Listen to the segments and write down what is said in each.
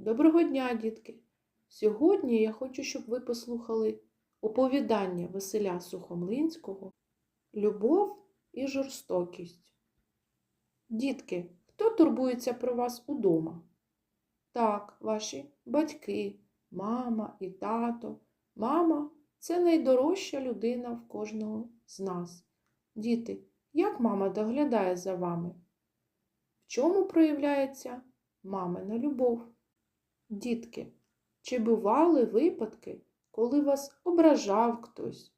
Доброго дня, дітки! Сьогодні я хочу, щоб ви послухали оповідання Василя Сухомлинського Любов і жорстокість. Дітки, хто турбується про вас удома? Так, ваші батьки, мама і тато. Мама це найдорожча людина в кожного з нас. Діти, як мама доглядає за вами? В чому проявляється мамина любов? Дітки, чи бували випадки, коли вас ображав хтось?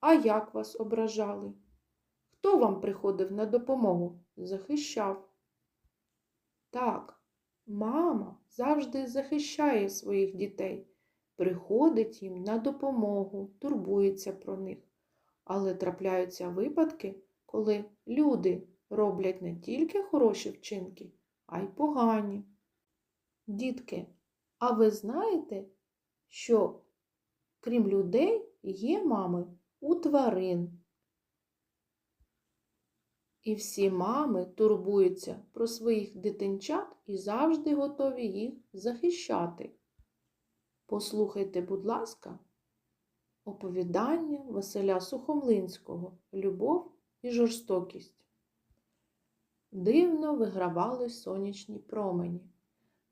А як вас ображали? Хто вам приходив на допомогу? Захищав? Так, мама завжди захищає своїх дітей, приходить їм на допомогу, турбується про них. Але трапляються випадки, коли люди роблять не тільки хороші вчинки, а й погані. Дітки, а ви знаєте, що крім людей є мами у тварин? І всі мами турбуються про своїх дитинчат і завжди готові їх захищати. Послухайте, будь ласка, оповідання Василя Сухомлинського Любов і жорстокість. Дивно вигравали сонячні промені.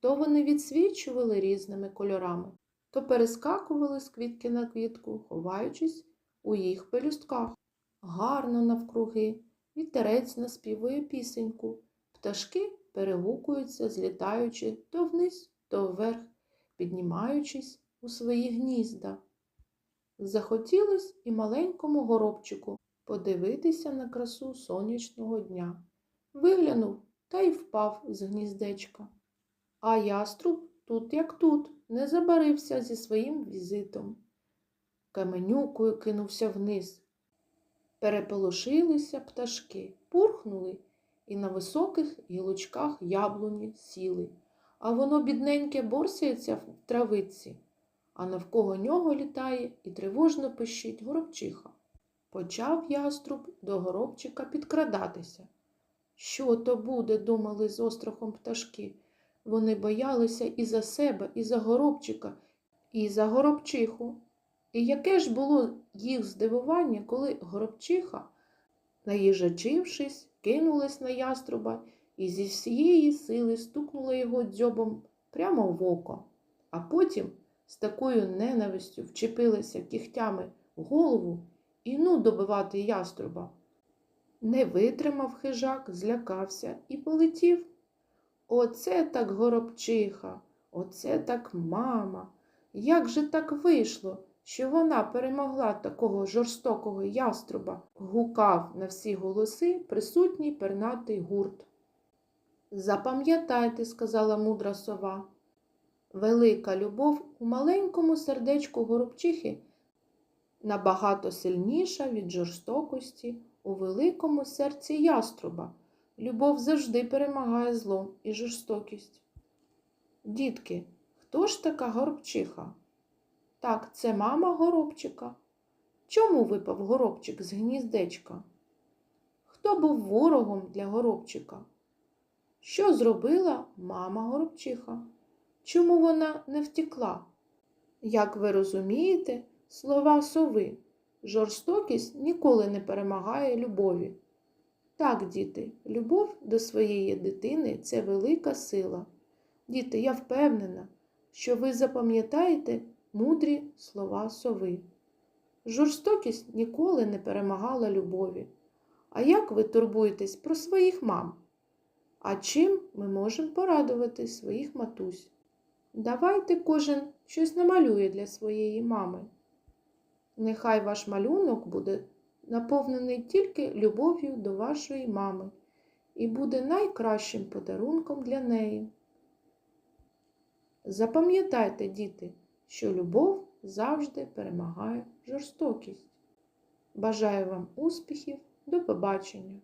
То вони відсвічували різними кольорами, то перескакували з квітки на квітку, ховаючись у їх пелюстках. Гарно навкруги, вітерець наспівує пісеньку, пташки перегукуються, злітаючи то вниз, то вверх, піднімаючись у свої гнізда. Захотілось і маленькому горобчику подивитися на красу сонячного дня. Виглянув та й впав з гніздечка. А яструб тут як тут, не забарився зі своїм візитом. Каменюкою кинувся вниз. Переполошилися пташки, пурхнули і на високих гілочках яблуні сіли, а воно бідненьке борсається в травиці, а навколо нього літає і тривожно пищить горобчиха. Почав яструб до горобчика підкрадатися. Що то буде, думали з острахом пташки. Вони боялися і за себе, і за горобчика, і за горобчиху. І яке ж було їх здивування, коли горобчиха, наїжачившись, кинулась на яструба і зі всієї сили стукнула його дзьобом прямо в око, а потім з такою ненавистю вчепилася кігтями в голову і ну добивати яструба. Не витримав хижак, злякався і полетів. Оце так горобчиха, оце так мама. Як же так вийшло, що вона перемогла такого жорстокого яструба? гукав на всі голоси присутній пернатий гурт. Запам'ятайте, сказала мудра сова, велика любов у маленькому сердечку горобчихи набагато сильніша від жорстокості у великому серці яструба. Любов завжди перемагає зло і жорстокість. Дітки, хто ж така горобчиха? Так, це мама горобчика. Чому випав горобчик з гніздечка? Хто був ворогом для горобчика? Що зробила мама горобчиха? Чому вона не втекла? Як ви розумієте, слова сови, жорстокість ніколи не перемагає любові. Так, діти, любов до своєї дитини це велика сила. Діти, я впевнена, що ви запам'ятаєте мудрі слова сови. Жорстокість ніколи не перемагала любові. А як ви турбуєтесь про своїх мам? А чим ми можемо порадувати своїх матусь? Давайте кожен щось намалює для своєї мами. Нехай ваш малюнок буде наповнений тільки любов'ю до вашої мами і буде найкращим подарунком для неї. Запам'ятайте, діти, що любов завжди перемагає жорстокість. Бажаю вам успіхів, до побачення!